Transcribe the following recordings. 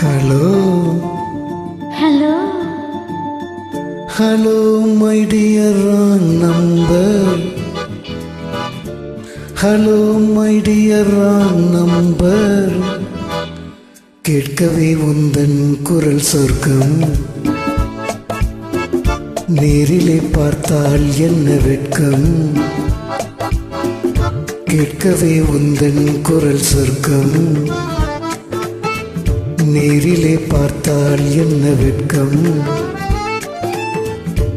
Hello hello hello my dear wrong number hello my dear wrong number கேட்கவே உந்தன் குரல் சொர்க்கம். நேரிலே பார்த்தால் என்ன வெட்கம்? கேட்கவே உந்தன் குரல் சொர்க்கம். நேரிலே பார்த்தால் என்ன வெட்கம்?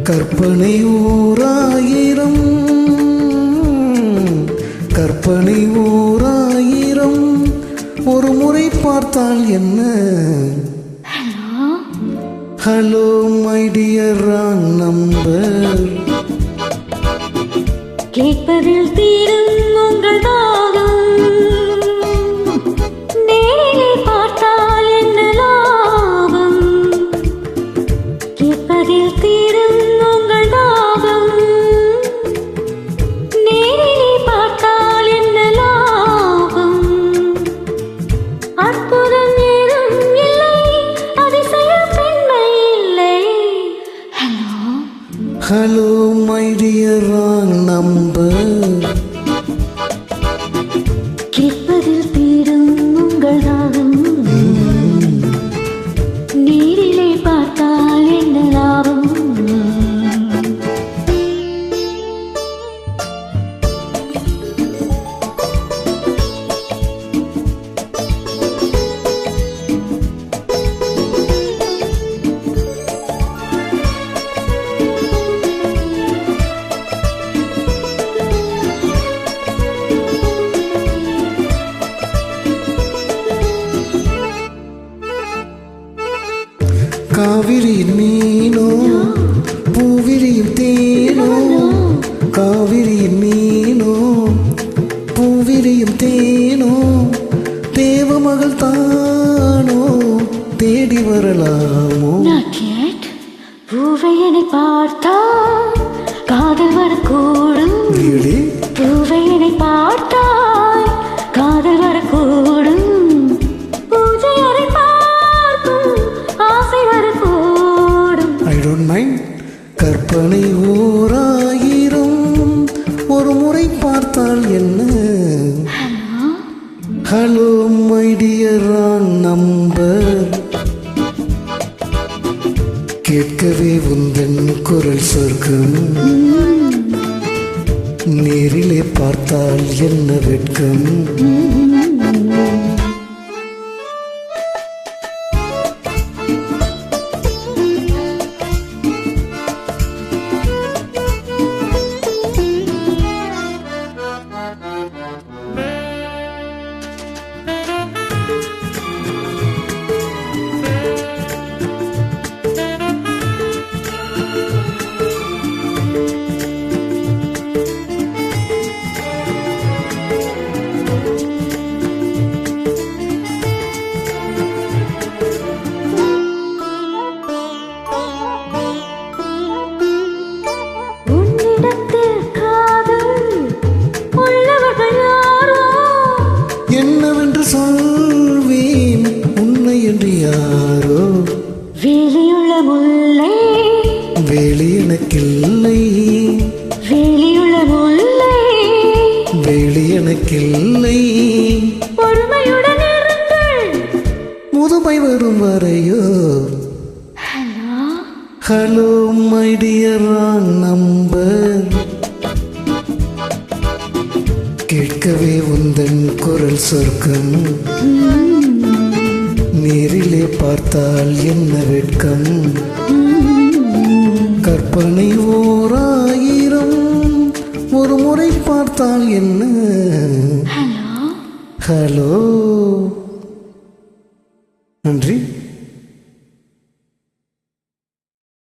கற்பனை ஓராயிரம் கற்பனை ஓராயிரம் ஒரு முறை பார்த்தால் என்ன? Hello my dear wrong number கேட்பதில் தீரும் hello my dear wrong number காவிரியின் மீனோ பூவிரியும் தேனோ காவிரியின் மீனோ பூவிரியும் தேனோ தேவமகள் தானோ தேடி வரலாமோ yet. பூவையனை பார்த்தால் காதல் வரக்கூடும் really? கற்பனை ஓராயிரம். ஒரு முறை பார்த்தால் என்ன? Hello my dear number. கேட்கவே உந்தன் குரல் சொர்க்கம். நேரிலே பார்த்தால் என்ன வெட்கம்? சொல்வேன் உன்னை என்று யாரோ? வேலியுள்ள முல்லை. வேலி எனக்கில்லை. வேலியுள்ள முல்லை. வேலி எனக்கில்லை. பொறுமையுடன் முதுமை வரும் வரையோ? Hello? Hello my dear number கேட்கவே உந்தன் குரல் சொர்க்கம். நேரிலே பார்த்தால் என்ன வெட்கம்? கற்பனை ஓராயிரம் ஒரு முறை பார்த்தால் என்ன? ஹலோ? நன்றி.